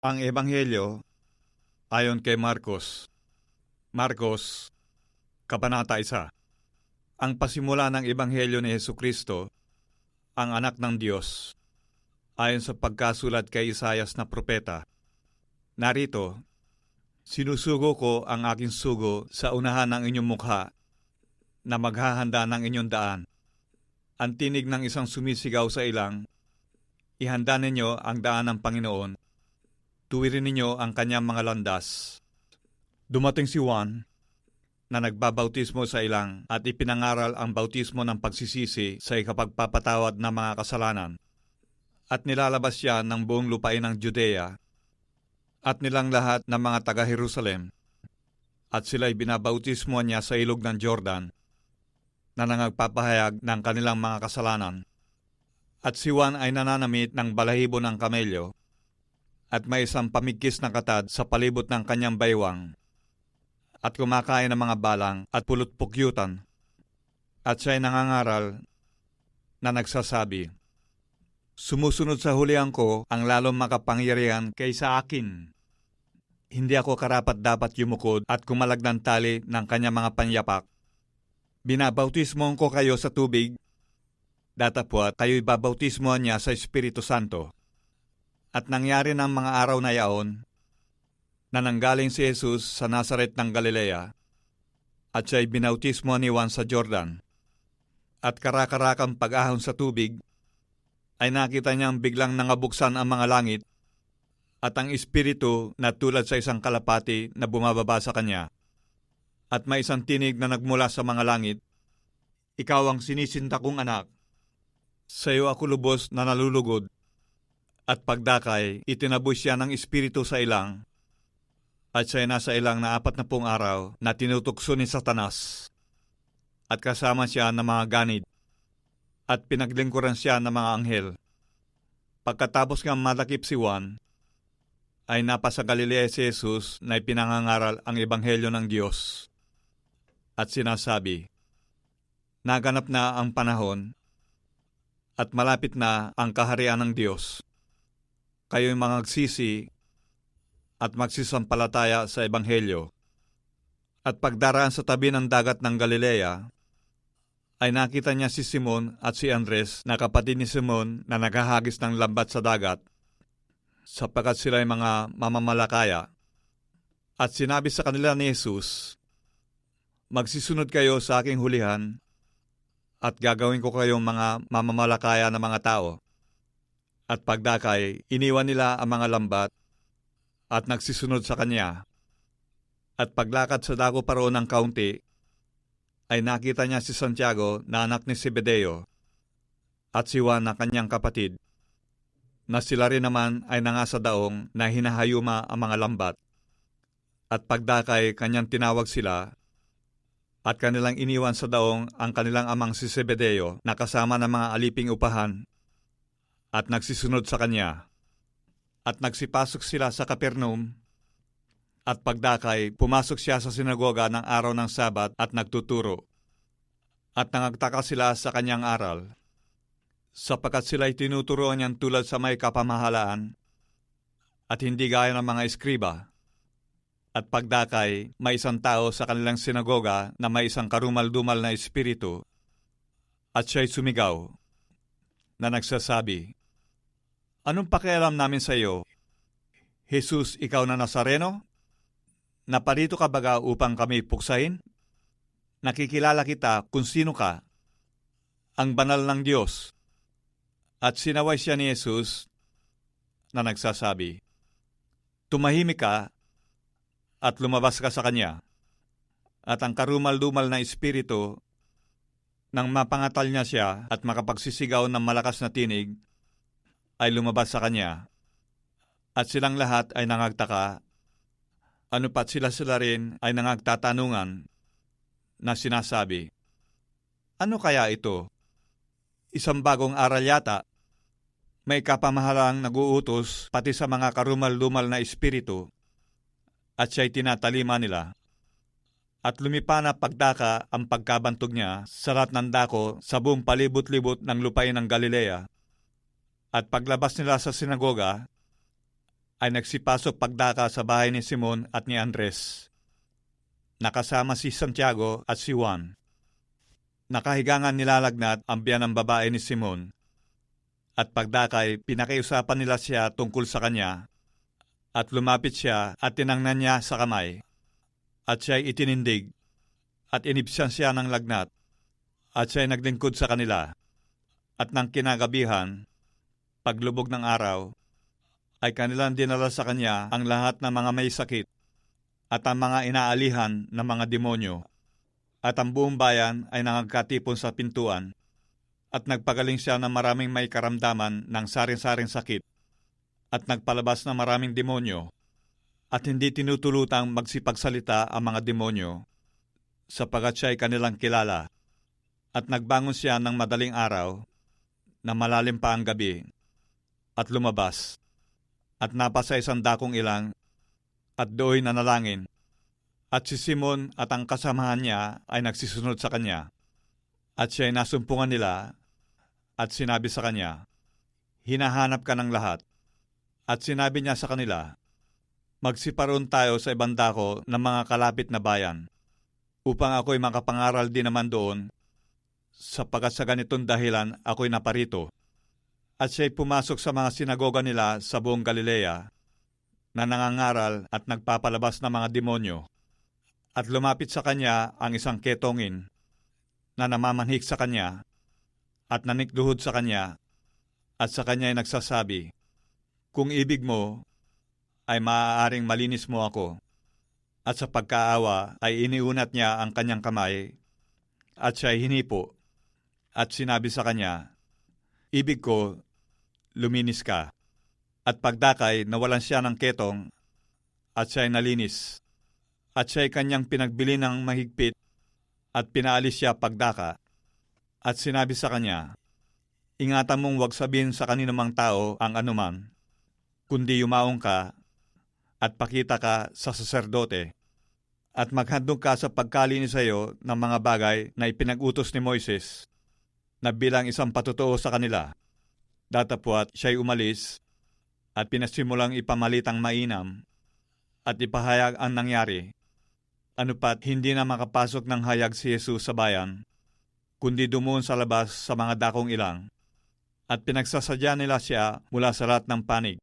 Ang Ebanghelyo ayon kay Marcos. Marcos, Kabanata 1 Ang pasimula ng Ebanghelyo ni Heso Kristo, ang anak ng Diyos, ayon sa pagkasulat kay Isayas na propeta. Narito, sinusugo ko ang aking sugo sa unahan ng inyong mukha na maghahanda ng inyong daan. Ang tinig ng isang sumisigaw sa ilang, ihanda ninyo ang daan ng Panginoon tuwirin ninyo ang kanyang mga landas. Dumating si Juan na nagbabautismo sa ilang at ipinangaral ang bautismo ng pagsisisi sa ikapagpapatawad ng mga kasalanan. At nilalabas siya ng buong lupain ng Judea at nilang lahat ng mga taga-Jerusalem. At sila'y binabautismo niya sa ilog ng Jordan na nangagpapahayag ng kanilang mga kasalanan. At si Juan ay nananamit ng balahibo ng kamelyo at may isang pamigkis na katad sa palibot ng kanyang baywang at kumakain ng mga balang at pulot-pukyutan. At siya'y nangangaral na nagsasabi, Sumusunod sa hulihan ko ang lalong makapangyarihan kaysa akin. Hindi ako karapat dapat yumukod at kumalag ng tali ng kanyang mga panyapak. Binabautismo ko kayo sa tubig, datapwat kayo'y babautismo niya sa Espiritu Santo. At nangyari ng mga araw na yaon, na nanggaling si Jesus sa Nazaret ng Galilea, at siya'y binautismo ni Juan sa Jordan. At karakarakang pag-ahon sa tubig, ay nakita niyang biglang nangabuksan ang mga langit, at ang Espiritu na tulad sa isang kalapati na bumababa sa kanya. At may isang tinig na nagmula sa mga langit, Ikaw ang sinisinta kong anak. Sa iyo ako lubos na nalulugod at pagdakay, itinaboy siya ng espiritu sa ilang, at siya nasa ilang na apat na pong araw na tinutukso ni Satanas. At kasama siya ng mga ganid, at pinaglingkuran siya ng mga anghel. Pagkatapos nga malakip si Juan, ay napasa Galilea si Jesus na ipinangangaral ang Ebanghelyo ng Diyos. At sinasabi, Naganap na ang panahon at malapit na ang kaharian ng Diyos kayo'y mangagsisi at magsisampalataya sa Ebanghelyo. At pagdaraan sa tabi ng dagat ng Galilea, ay nakita niya si Simon at si Andres na kapatid ni Simon na naghahagis ng lambat sa dagat, sapagkat sila ay mga mamamalakaya. At sinabi sa kanila ni Jesus, Magsisunod kayo sa aking hulihan, at gagawin ko kayong mga mamamalakaya ng mga tao. At pagdakay, iniwan nila ang mga lambat at nagsisunod sa kanya. At paglakad sa dago paroon ng kaunti, ay nakita niya si Santiago na anak ni Zebedeo at si Juan na kanyang kapatid, na sila rin naman ay nangasa daong na hinahayuma ang mga lambat. At pagdakay kanyang tinawag sila at kanilang iniwan sa daong ang kanilang amang si Zebedeo na kasama ng mga aliping upahan at nagsisunod sa kanya. At nagsipasok sila sa Kapernaum, at pagdakay, pumasok siya sa sinagoga ng araw ng Sabat at nagtuturo. At nangagtaka sila sa kanyang aral, sapagkat sila'y tinuturoan niyang tulad sa may kapamahalaan, at hindi gaya ng mga eskriba. At pagdakay, may isang tao sa kanilang sinagoga na may isang karumal-dumal na espiritu, at siya'y sumigaw, na nagsasabi, Anong pakialam namin sa iyo? Jesus, ikaw na Nazareno? Naparito ka baga upang kami puksahin? Nakikilala kita kung sino ka, ang banal ng Diyos. At sinaway siya ni Jesus na nagsasabi, Tumahimik ka at lumabas ka sa kanya. At ang karumal-dumal na espiritu, nang mapangatal niya siya at makapagsisigaw ng malakas na tinig, ay lumabas sa kanya. At silang lahat ay nangagtaka. Ano pat sila sila rin ay nangagtatanungan na sinasabi, Ano kaya ito? Isang bagong aral yata. May kapamahalang naguutos pati sa mga karumal-lumal na espiritu at siya'y tinatalima nila. At lumipa na pagdaka ang pagkabantog niya sa lahat ng dako sa buong palibot-libot ng lupain ng Galilea at paglabas nila sa sinagoga, ay nagsipasok pagdaka sa bahay ni Simon at ni Andres. Nakasama si Santiago at si Juan. Nakahigangan nilalagnat ang biyan ng babae ni Simon. At pagdakay, pinakiusapan nila siya tungkol sa kanya. At lumapit siya at tinangnan niya sa kamay. At siya'y itinindig. At inibsan siya ng lagnat. At siya'y naglingkod sa kanila. At nang kinagabihan, paglubog ng araw, ay kanilang dinala sa kanya ang lahat ng mga may sakit at ang mga inaalihan ng mga demonyo. At ang buong bayan ay nangagkatipon sa pintuan at nagpagaling siya ng maraming may karamdaman ng saring-saring sakit at nagpalabas ng maraming demonyo at hindi tinutulutang magsipagsalita ang mga demonyo sapagat siya ay kanilang kilala at nagbangon siya ng madaling araw na malalim pa ang gabi at lumabas at napasa isang dakong ilang at do'y nanalangin. At si Simon at ang kasamahan niya ay nagsisunod sa kanya. At siya ay nasumpungan nila at sinabi sa kanya, Hinahanap ka ng lahat. At sinabi niya sa kanila, Magsiparoon tayo sa ibang dako ng mga kalapit na bayan, upang ako'y makapangaral din naman doon, sapagat sa ganitong dahilan ako'y naparito. At siya'y pumasok sa mga sinagoga nila sa buong Galilea, na nangangaral at nagpapalabas ng mga demonyo. At lumapit sa kanya ang isang ketongin na namamanhik sa kanya at nanikduhod sa kanya at sa kanya ay nagsasabi, Kung ibig mo, ay maaaring malinis mo ako. At sa pagkaawa ay iniunat niya ang kanyang kamay at siya ay hinipo at sinabi sa kanya, Ibig ko, luminis ka. At pagdakay, nawalan siya ng ketong at siya ay nalinis. At siya ay kanyang pinagbili ng mahigpit at pinaalis siya pagdaka. At sinabi sa kanya, Ingatan mong wag sabihin sa kaninumang tao ang anuman, kundi yumaong ka at pakita ka sa saserdote at maghandog ka sa pagkalinis sa iyo ng mga bagay na ipinag-utos ni Moises na bilang isang patutuo sa kanila. Datapwat siya'y umalis at pinasimulang ipamalitang mainam at ipahayag ang nangyari. Ano pat hindi na makapasok ng hayag si Jesus sa bayan, kundi dumuon sa labas sa mga dakong ilang, at pinagsasadya nila siya mula sa lahat ng panig.